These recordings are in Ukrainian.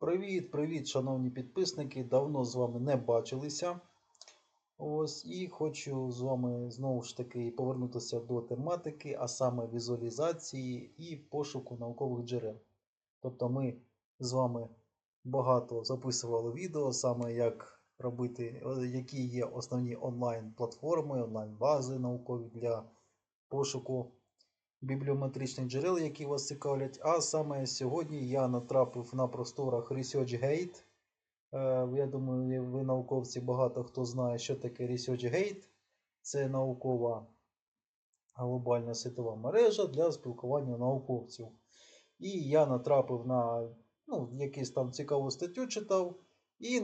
Привіт, привіт, шановні підписники. Давно з вами не бачилися. Ось і хочу з вами знову ж таки повернутися до тематики, а саме візуалізації і пошуку наукових джерел. Тобто ми з вами багато записували відео, саме як робити, які є основні онлайн-платформи, онлайн-бази наукові для пошуку бібліометричних джерел, які вас цікавлять. А саме сьогодні я натрапив на просторах ResearchGate. Е, Я думаю, ви науковці багато хто знає, що таке ResearchGate. Це наукова глобальна світова мережа для спілкування науковців. І я натрапив на ну, якийсь там цікаву статтю читав. І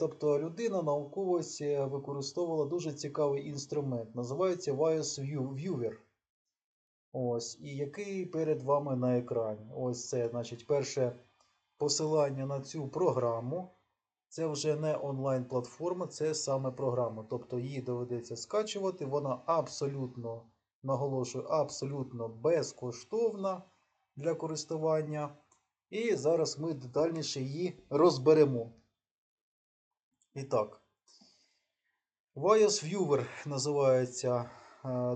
тобто людина, науковець е, використовувала дуже цікавий інструмент. Називається Vios View- Viewer. Ось, і який перед вами на екрані. Ось це, значить, перше посилання на цю програму. Це вже не онлайн-платформа, це саме програма. Тобто її доведеться скачувати. Вона абсолютно, наголошую, абсолютно безкоштовна для користування. І зараз ми детальніше її розберемо. І так. Vios Viewer називається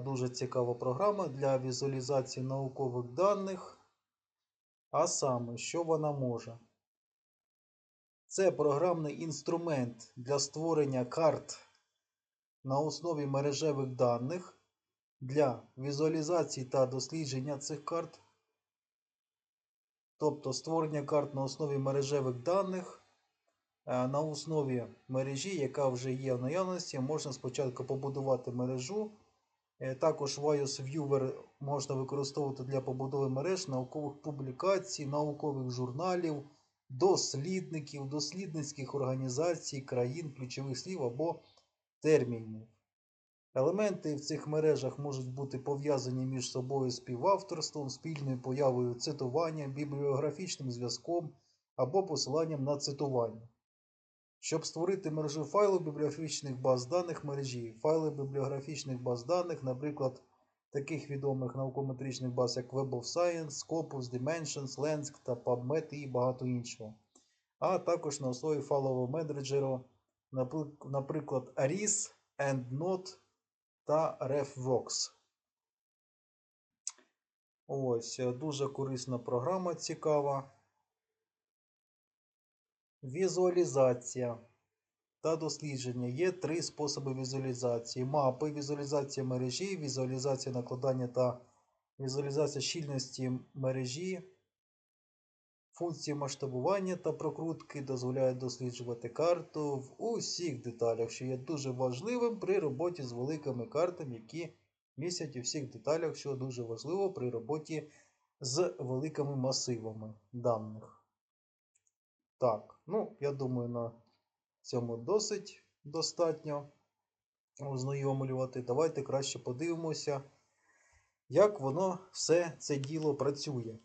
дуже цікава програма для візуалізації наукових даних. А саме, що вона може? Це програмний інструмент для створення карт на основі мережевих даних для візуалізації та дослідження цих карт. Тобто створення карт на основі мережевих даних Е, на основі мережі, яка вже є в наявності, можна спочатку побудувати мережу. Е, Також Vios Viewer можна використовувати для побудови мереж наукових публікацій, наукових журналів, дослідників, дослідницьких організацій, країн, ключових слів або термінів. Елементи в цих мережах можуть бути пов'язані між собою співавторством, спільною появою цитування, бібліографічним зв'язком або посиланням на цитування. Щоб створити мережу файлів бібліографічних баз даних мережі, файли бібліографічних баз даних, наприклад, таких відомих наукометричних баз, як Web of Science, Scopus, Dimensions, Lensk та PubMed і багато іншого. А також на основі файлового менеджеру, наприклад, ARIS, EndNote та RefWorks. Ось, е, дуже корисна програма, цікава. Візуалізація та дослідження. Є три способи візуалізації: мапи, візуалізація мережі, візуалізація накладання та візуалізація щільності мережі. Функції масштабування та прокрутки дозволяють досліджувати карту в усіх деталях, що є дуже важливим при роботі з великими картами, які містять у всіх деталях, що дуже важливо при роботі з великими масивами даних. Так, ну, я думаю, на цьому досить достатньо ознайомлювати. Давайте краще подивимося, як воно все це діло працює.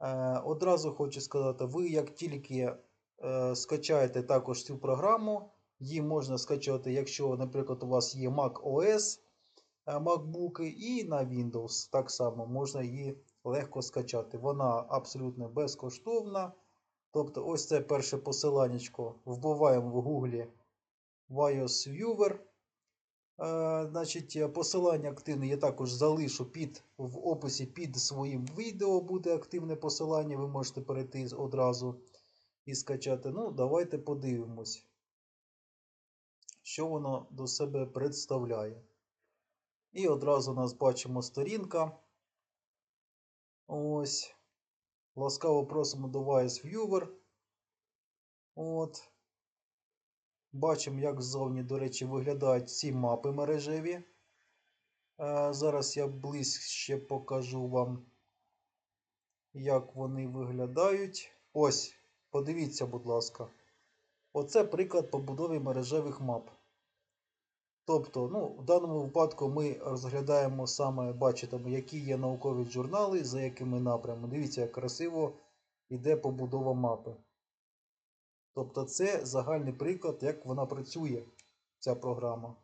Е, одразу хочу сказати, ви як тільки е, скачаєте також цю програму, її можна скачати, якщо, наприклад, у вас є Mac OS, е, MacBook, і на Windows так само можна її легко скачати. Вона абсолютно безкоштовна. Тобто, ось це перше посиланнячко вбиваємо в Google Vios Viewer. Е, значить, посилання активне я також залишу під, в описі під своїм відео буде активне посилання. Ви можете перейти одразу і скачати. Ну, давайте подивимось, що воно до себе представляє. І одразу у нас бачимо сторінка. Ось. Ласкаво просимо до Vice Viewer. От. Бачимо, як ззовні, до речі, виглядають ці мапи мережеві. Е, Зараз я ближче покажу вам, як вони виглядають. Ось, подивіться, будь ласка. Оце приклад побудови мережевих мап. Тобто, ну, в даному випадку ми розглядаємо саме, бачите, які є наукові журнали, за якими напрямами. Дивіться, як красиво йде побудова мапи. Тобто це загальний приклад, як вона працює, ця програма.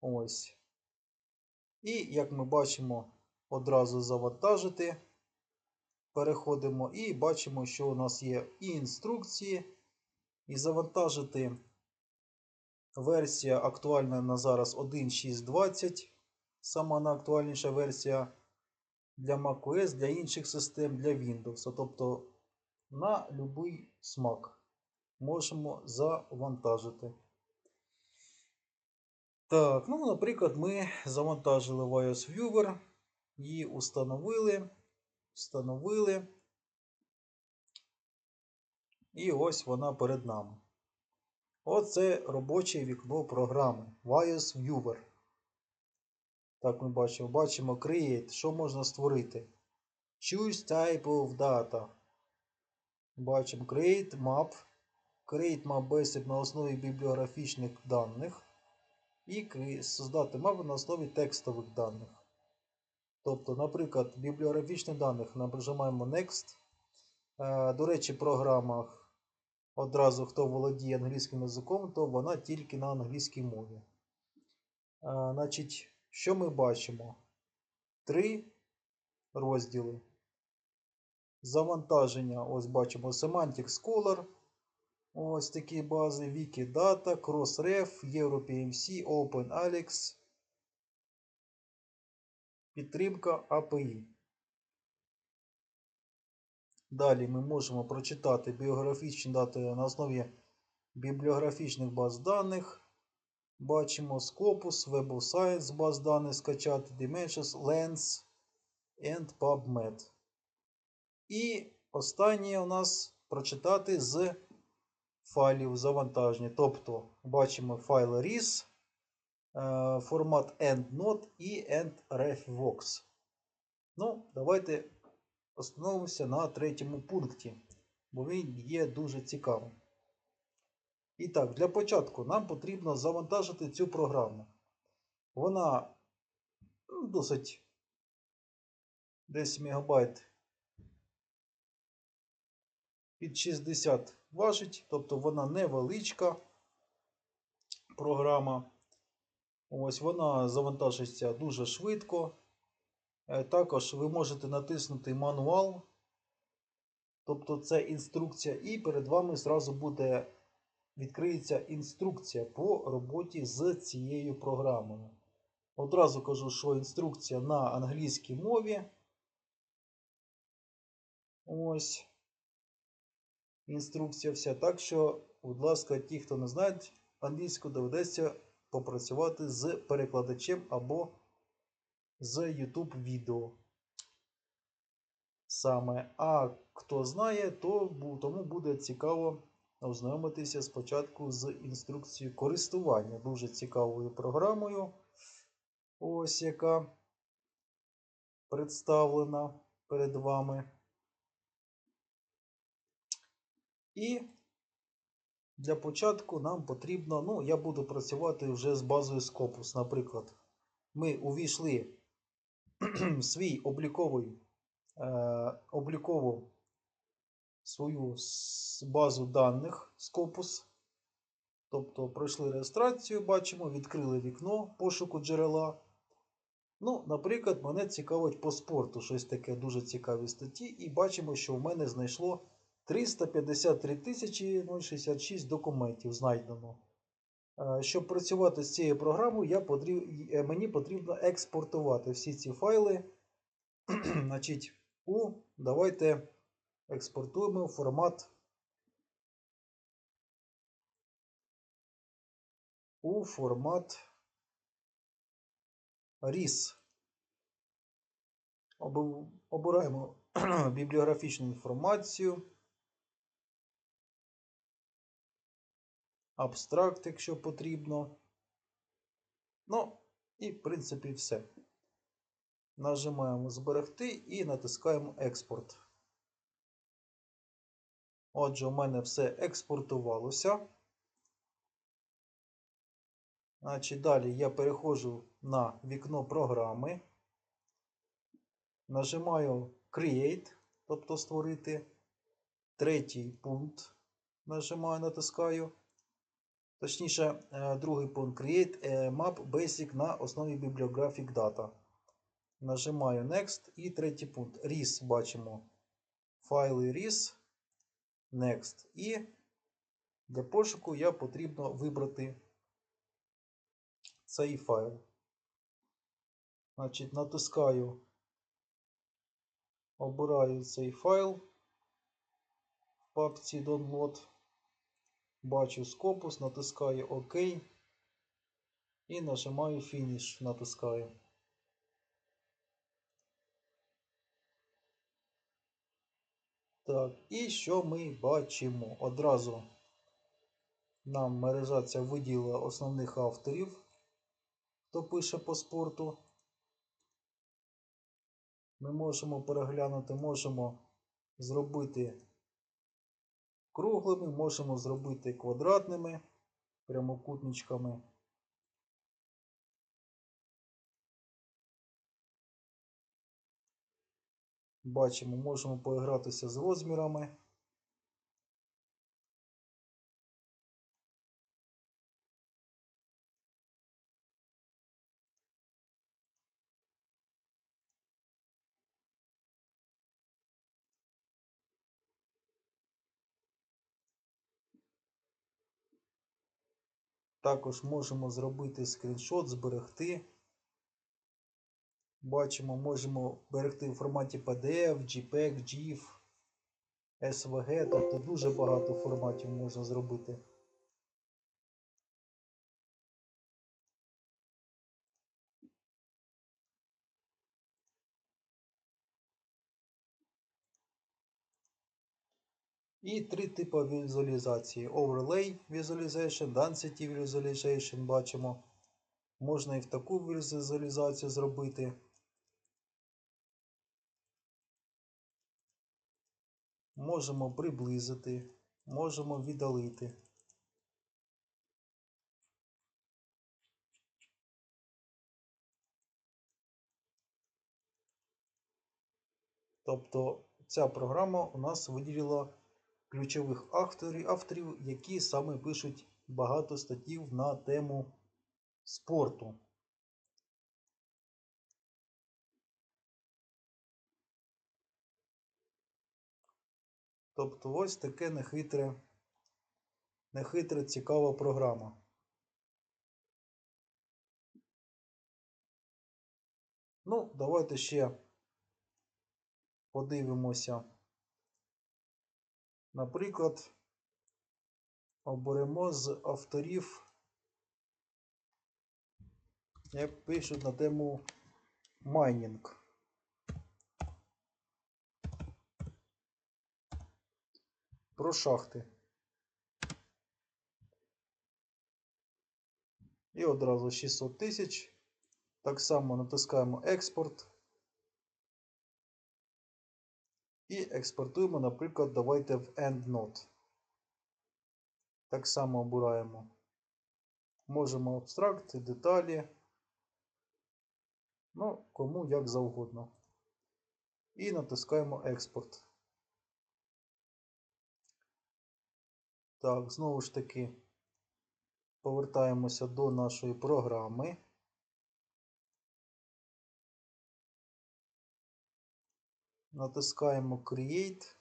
Ось. І як ми бачимо, одразу завантажити переходимо і бачимо, що у нас є і інструкції, і завантажити версія актуальна на зараз 1.6.20. Сама найактуальніша версія для macOS, для інших систем, для Windows. Тобто на будь-який смак можемо завантажити. Так, ну, наприклад, ми завантажили iOS Viewer, її установили, встановили. І ось вона перед нами. Оце робоче вікно програми iOS Viewer. Так, ми бачимо. Бачимо Create. Що можна створити? Choose type of data. Бачимо Create Map. Create Map Basic на основі бібліографічних даних. І создати мапу на основі текстових даних. Тобто, наприклад, бібліографічних даних нажимаємо Next. Е, До речі, програма одразу хто володіє англійським язиком, то вона тільки на англійській мові. А, значить, що ми бачимо? Три розділи. Завантаження, ось бачимо Semantic Scholar. Ось такі бази, Wikidata, Crossref, EuroPMC, OpenAlex. Підтримка API. Далі ми можемо прочитати біографічні дати на основі бібліографічних баз даних. Бачимо Scopus, Web of Science баз даних скачати, Dimensions, Lens and PubMed. І останнє у нас прочитати з файлів завантаження. Тобто бачимо файл RIS, е, формат EndNote і EndRefVox. Ну, давайте остановимося на третьому пункті, бо він є дуже цікавим. І так, для початку нам потрібно завантажити цю програму. Вона ну, досить десь мегабайт під 60 важить, тобто вона невеличка програма. Ось вона завантажиться дуже швидко. Е, Також ви можете натиснути мануал, тобто це інструкція, і перед вами зразу буде відкриється інструкція по роботі з цією програмою. Одразу кажу, що інструкція на англійській мові. Ось. Інструкція вся. Так що, будь ласка, ті, хто не знають англійську, доведеться попрацювати з перекладачем або з YouTube відео. Саме. А хто знає, то тому буде цікаво ознайомитися спочатку з інструкцією користування. Дуже цікавою програмою. Ось яка представлена перед вами. І для початку нам потрібно, ну, я буду працювати вже з базою Scopus. Наприклад, ми увійшли свій обліковий, е, облікову свою базу даних Scopus. Тобто пройшли реєстрацію, бачимо, відкрили вікно пошуку джерела. Ну, наприклад, мене цікавить по спорту щось таке дуже цікаві статті, і бачимо, що в мене знайшло 353 066 документів знайдено. Е, Щоб працювати з цією програмою, я потріб... е, мені потрібно експортувати всі ці файли. Значить, у давайте експортуємо формат у формат RIS. Обираємо бібліографічну інформацію. Абстракт, якщо потрібно. Ну, і в принципі все. Нажимаємо зберегти і натискаємо експорт. Отже, у мене все експортувалося. Значить, далі я переходжу на вікно програми. Нажимаю Create, тобто створити. Третій пункт нажимаю, натискаю. Точніше, е, другий пункт Create Map Basic на основі Bibliographic Data. Нажимаю Next і третій пункт. RIS бачимо. файли RIS, Next. І для пошуку я потрібно вибрати цей файл. Значить, натискаю, обираю цей файл в папці Download. Бачу Scopus, натискаю ОК і нажимаю Finish, натискаю. Так, і що ми бачимо? Одразу нам мережа ця виділила основних авторів, хто пише по спорту. Ми можемо переглянути, можемо зробити круглими, можемо зробити квадратними, прямокутничками. Бачимо, можемо поігратися з розмірами. Також можемо зробити скріншот, зберегти. Бачимо, можемо берегти в форматі PDF, JPEG, GIF, SVG, тобто дуже багато форматів можна зробити. І три типи візуалізації: Overlay Visualization, Density Visualization бачимо. Можна і в таку візуалізацію зробити. Можемо приблизити, можемо віддалити. Тобто ця програма у нас виділила ключових авторів, авторів, які саме пишуть багато статтів на тему спорту. Тобто ось таке нехитре, нехитре цікава програма. Ну, давайте ще подивимося. Наприклад, оберемо з авторів, як пишуть на тему майнінг. Про шахти. І одразу 600 тисяч. Так само натискаємо експорт. І експортуємо, наприклад, давайте в EndNote. Так само обираємо. Можемо абстракт, деталі. Ну, кому як завгодно. І натискаємо експорт. Так, знову ж таки, повертаємося до нашої програми. Натискаємо Create,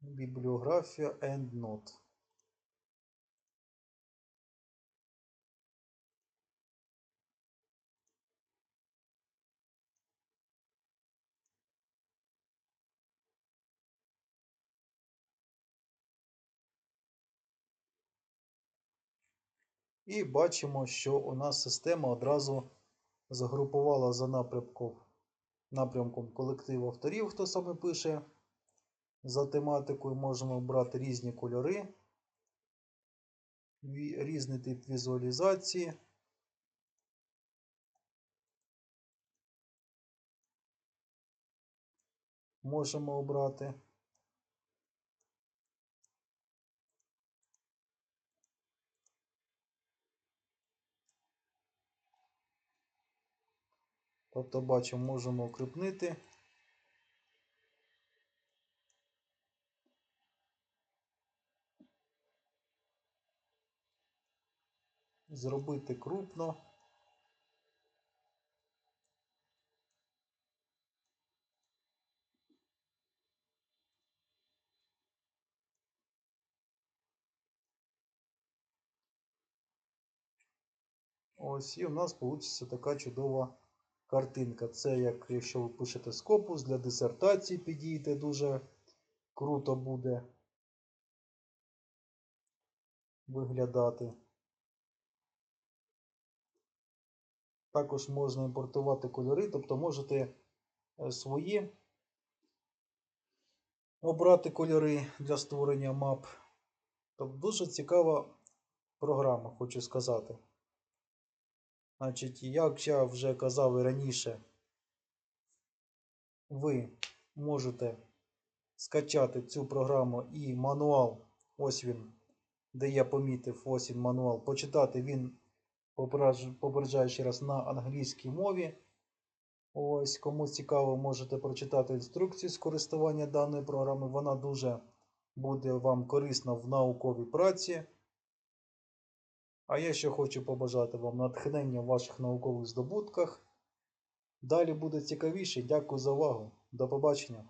бібліографія EndNote. І бачимо, що у нас система одразу загрупувала за напрямком, напрямком колектив авторів, хто саме пише. За тематикою можемо обрати різні кольори, різний тип візуалізації. Можемо обрати. Тобто, бачимо, можемо укріпнити. Зробити крупно. Ось і у нас вийде така чудова картинка. Це як якщо ви пишете скопус для дисертації, підійде дуже круто буде виглядати. Також можна імпортувати кольори, тобто можете е, свої обрати кольори для створення мап. Тобто дуже цікава програма, хочу сказати. Значить, як я вже казав і раніше, ви можете скачати цю програму і мануал, ось він, де я помітив, ось він мануал, почитати він попереджаю ще раз на англійській мові. Ось, кому цікаво, можете прочитати інструкцію з користування даної програми. Вона дуже буде вам корисна в науковій праці. А я ще хочу побажати вам натхнення в ваших наукових здобутках. Далі буде цікавіше. Дякую за увагу. До побачення.